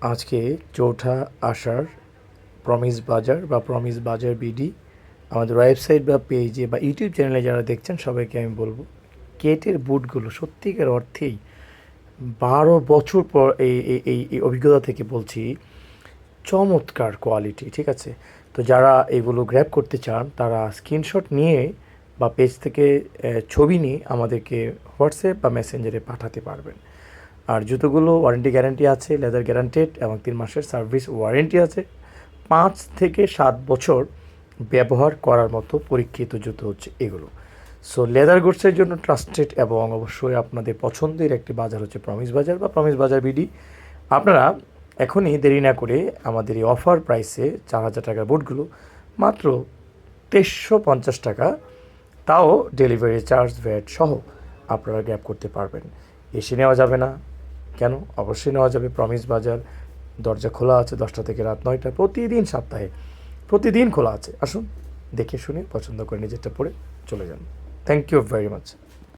আজকে চৌঠা আষাঢ় প্রমিস বাজার বা প্রমিস বাজার বিডি আমাদের ওয়েবসাইট বা পেজে বা ইউটিউব চ্যানেলে যারা দেখছেন, সবাইকে আমি বলব কেটের বুটগুলো সত্যিকার অর্থেই বারো বছর পর এই, এই- এই অভিজ্ঞতা থেকে বলছি, চমৎকার কোয়ালিটি ঠিক আছে? তো যারা এগুলো গ্র্যাব করতে চান, তারা স্ক্রিনশট নিয়ে বা পেজ থেকে ছবি নিয়ে আমাদেরকে হোয়াটসঅ্যাপ বা মেসেঞ্জারে পাঠাতে পারবেন। আর জুতোগুলো ওয়ারেন্টি গ্যারান্টি আছে লেদার গ্যারান্টেড এবং তিন মাসের সার্ভিস ওয়ারেন্টি আছে। পাঁচ থেকে সাত বছর ব্যবহার করার মতো পরীক্ষিত জুতো হচ্ছে এগুলো। সো লেদার গুডসের জন্য ট্রাস্টেড এবং অবশ্যই আপনাদের পছন্দের একটি বাজার হচ্ছে প্রমিস বাজার বা প্রমিস বাজার বিডি আপনারা এখনই দেরি না করে আমাদের এই অফার প্রাইসে চার হাজার টাকার বুটগুলো মাত্র তেইশশো পঞ্চাশ টাকা, তাও ডেলিভারি চার্জ ভ্যাট সহ আপনারা গ্যাপ করতে পারবেন। এসে নেওয়া যাবে না। কেন? অবশ্যই নেওয়া যাবে প্রমিস বাজার। দরজা খোলা আছে দশটা থেকে রাত নয়টা প্রতিদিন সপ্তাহে। প্রতিদিন খোলা আছে। আসুন, দেখে শুনে পছন্দ করে নিজেরটা পড়ে চলে যান। Thank you very much